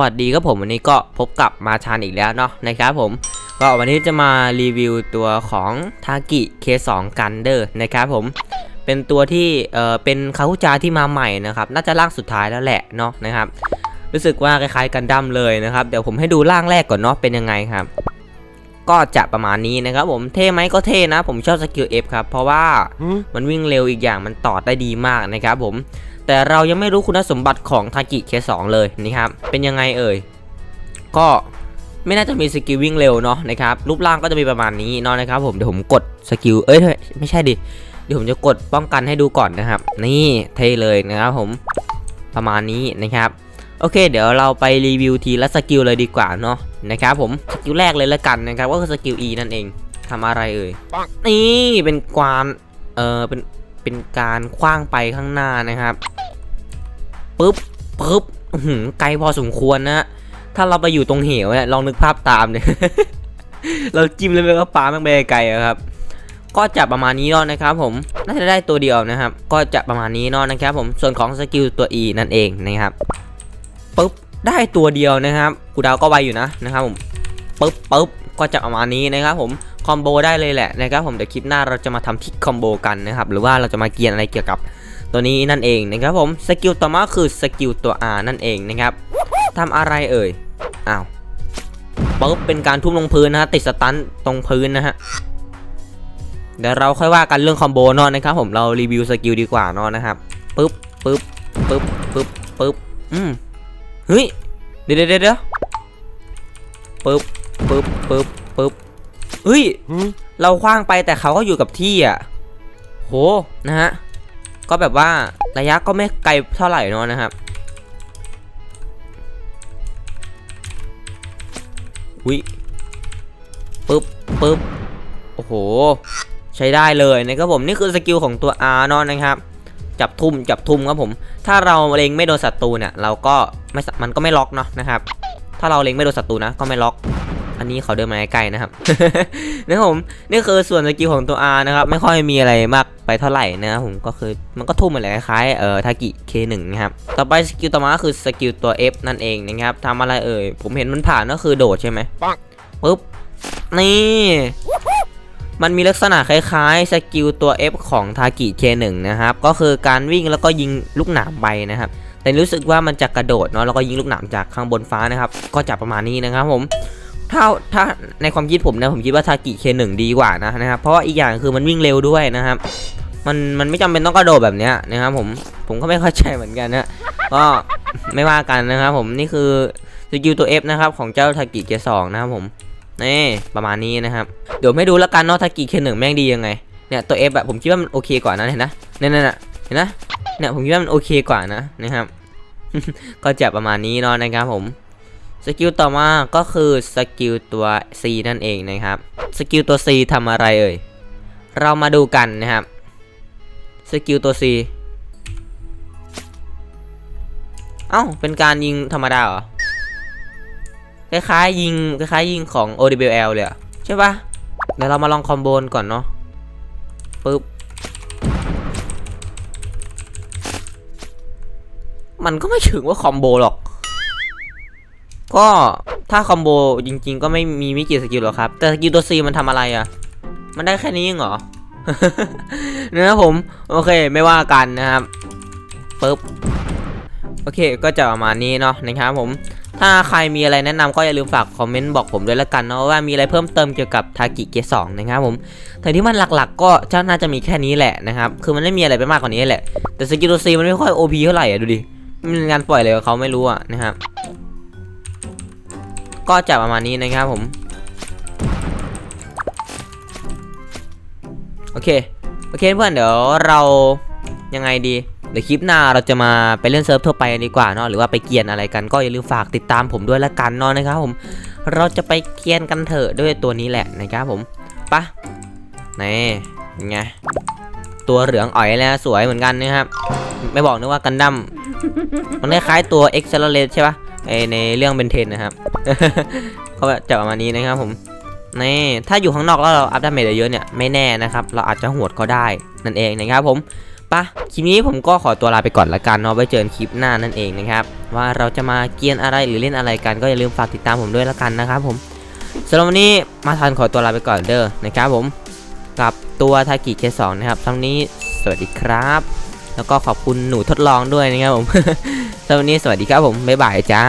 วัสดีครับผมวันนี้ก็พบกับมาชานอีกแล้วเนาะนะครับผมก็วันนี้จะมารีวิวตัวของทากิ K2 กันเดอร์นะครับผมเป็นตัวที่เอ่อเป็นคาคุจาที่มาใหม่นะครับน่าจะร่างสุดท้ายแล้วแหละเนาะนะครับรู้สึกว่าคล้ายๆกันดั้มเลยนะครับเดี๋ยวผมให้ดูร่างแรกก่อนเนาะเป็นยังไงครับ ก็จะประมาณนี้นะครับผมเท่ไหมก็เท่นะ ผมชอบสกิล F ครับเพราะว่ามันวิ่งเร็วอีกอย่างมันต่อได้ดีมากนะครับผม แต่เรายังไม่รู้คุณสมบัติของทากิเคสองเลยนะครับเป็นยังไงเอ่ยก็ไม่น่าจะมีสกิลวิ่งเร็วเนาะนะครับรูปร่างก็จะมีประมาณนี้เนาะนะครับผมเดี๋ยวผมกดสกิลเอ้ยไม่ใช่ดิเดี๋ยวผมจะกดป้องกันให้ดูก่อนนะครับ นี่เทเลยนะครับผมประมาณนี้นะครับโอเค เดี๋ยวเราไปรีวิวทีละสกิลเลยดีกว่าเนาะนะครับผมสกิลแรกเลยละกันนะครับก็คือสกิล E นั่นเองทำอะไรเอ่ยนี่เป็นกวานเออเป็น เป็นการคว้างไปข้างหน้านะครับปึ๊บปึ๊บหือไกลพอสมควรนะถ้าเราไปอยู่ตรงเหวเนี่ยลองนึกภาพตามเนี่ยเราจิ้มเลยไปก็ปาแม่งไปไกลครับ ก็จะประมาณนี้เนาะนะครับ ผมน่าจะได้ตัวเดียวนะครับ ก็จะประมาณนี้เนาะนะครับ ผมส่วนของสกิลตัว E นั่นเองนะครับปึ๊บได้ตัวเดียวนะครับกูดาวก็ไวอยู่นะนะครับผมปึ๊บปึ๊บก็จะประมาณนี้นะครับผม อมโบได้เลยแหละนะครับผมเดี๋ยวคลิปหน้าเราจะมาทำทิกคอมโบกันนะครับหรือว่าเราจะมาเกียนอะไรเกี่ยวกับตัวนี้นั่นเองนะครับผมสกิลต่อมาคือสกิลตัว R นั่นเองนะครับทำอะไรเอ่ยอ้าวปึ๊บเป็นการทุ่มลงพื้นนะฮะติดสตันตรงพื้นนะฮะเดี๋ยวเราค่อยว่ากันเรื่องคอมโบเนาะนะครับผมเรารีวิวสกิลดีกว่าเนาะนะครับปึ๊บปึ๊บปึ๊บปึ๊บปึ๊บอืมเฮ้ยเดี๋ยวเดี๋ยวเดี๋ยวปึ๊บปึ๊บปึ๊บปึ๊บ เฮ้ย เราคว้างไปแต่เขาก็อยู่กับที่อะ โห นะฮะ ก็แบบว่าระยะก็ไม่ไกลเท่าไหร่เนอะนะครับ อุ้ยปึ๊บปึ๊บโอ้โห ใช้ได้เลยนะครับผม นี่คือสกิลของตัว R เนอะนะครับ จับทุ่ม จับทุ่มครับผม ถ้าเราเล็งไม่โดนศัตรูเนี่ย เราก็ไม่สมันก็ไม่ล็อกเนาะนะครับ ถ้าเราเล็งไม่โดนศัตรูนะ ก็ไม่ล็อก อันนี้เขาเดินมาใกล้ๆนะครับนะครับผมนี่คือส่วนสกิลของตัว R นะครับไม่ค่อยมีอะไรมากไปเท่าไหร่นะครับผมก็คือมันก็ทุ่มเหมือนคล้ายๆเอ่อทากิ K1 นะครับต่อไปสกิลต่อมาก็คือสกิลตัว F นั่นเองนะครับทำอะไรเอ่ยผมเห็นมันผ่านก็คือโดดใช่ไหมปุ๊บนี่มันมีลักษณะคล้ายๆสกิลตัว F ของทากิ K1 นะครับ ก็คือการวิ่งแล้วก็ยิงลูกหนามไปนะครับ แต่รู้สึกว่ามันจะกระโดดเนาะแล้วก็ยิงลูกหนามจากข้างบนฟ้านะครับ ก็จะประมาณนี้นะครับผม ถ้าถ้าในความคิดผมนะผมคิดว่าทากิเคหนึ่งดีกว่านะนะครับเพราะว่าอีกอย่างคือมันวิ่งเร็วด้วยนะครับ มันมันไม่จำเป็นต้องกระโดดแบบเนี้ยนะครับผมผมก็ไม่เข้าใจเหมือนกันนะก็ไม่ว่ากันนะครับผมนี่คือสกิลตัว F นะครับของเจ้าทากิเคสองนะครับผมนี่ประมาณนี้นะครับเดี๋ยวไม่ดูแล้วกันเนาะทากิเคหนึ่งแม่งดียังไงเนี่ยตัว F แบบผมคิดว่ามันโอเคกว่านะเห็นนะเนี่ยเนี่ยเห็นนะเนี่ยผมคิดว่ามันโอเคกว่านะนะครับก็จะประมาณนี้เนาะนะครับผม สกิลต่อมาก็คือสกิลตัว C นั่นเองนะครับ สกิลตัว C ทำอะไรเอ่ย เรามาดูกันนะครับ สกิลตัว C เอ้า เป็นการยิงธรรมดาเหรอ คล้ายๆยิง คล้ายๆยิงของ OWL เลยอะใช่ปะเดี๋ยวเรามาลองคอมโบนก่อนเนาะ ปึ๊บ มันก็ไม่ถึงว่าคอมโบหรอก ก็ถ้าคอมโบจริง ๆ ก็ไม่มีไม่กี่สกิลหรอกครับ แต่สกิลตัว C มันทำอะไรอะ่ะ มันได้แค่นี้เองเหรอนะครับผม โอเคไม่ว่ากันนะครับปึ๊บโอเคก็จะประมาณนี้เนาะนะครับผม ถ้าใครมีอะไรแนะนำก็อย่าลืมฝากคอมเมนต์บอกผมด้วยละกันเนาะว่ามีอะไรเพิ่มเติมเกี่ยวกับทากิเกสองนะครับผมแต่ที่มันหลักๆ ก็เจ้าน่าจะมีแค่นี้แหละนะครับคือมันไม่มีอะไรไปมากกว่านี้แหละแต่สกิลตัว C มันไม่ค่อย OP เท่าไหร่อะดูดิมันงานปล่อยเลยกับเขาไม่รู้อะนะครับ ก็จะประมาณนี้นะครับผม โอเค โอเคเพื่อนเดี๋ยวเรายังไงดี เดี๋ยวคลิปหน้าเราจะมาไปเล่นเซิร์ฟทั่วไปดีกว่าเนาะหรือว่าไปเกียนอะไรกันก็อย่าลืมฝากติดตามผมด้วยละกันเนาะนะครับผม เราจะไปเกียนกันเถอะด้วยตัวนี้แหละนะครับผมปะนี่ยังไงตัวเหลืองอ่อยแล้วสวยเหมือนกันนะครับ ไม่บอกนึกว่ากันดั้มมันคล้ายๆตัว e x c e l e r a t e ใช่ปะ ในเรื่องเบนเทนนะครับก็จะประมาณนี้นะครับผมนี่ถ้าอยู่ข้างนอกแล้วเราอัพดาเมจเยอะเนี่ยไม่แน่นะครับ เราอาจจะหวดก็ได้นั่นเองนะครับผมปะคลิปนี้ผมก็ขอตัวลาไปก่อนละกันเนาะไว้เจอกันคลิปหน้านั่นเองนะครับ ว่าเราจะมาเกียนอะไรหรือเล่นอะไรกันก็อย่าลืมฝากติดตามผมด้วยละกันนะครับผมสำหรับวันนี้มาทันขอตัวลาไปก่อนเด้อนะครับผมกับตัวทากิเคสองนะครับสำหรับวันนี้สวัสดีครับ แล้วก็ขอบคุณหนูทดลองด้วยนะครับผม สำหรับวันนี้สวัสดีครับผม บ๊ายบายจ้า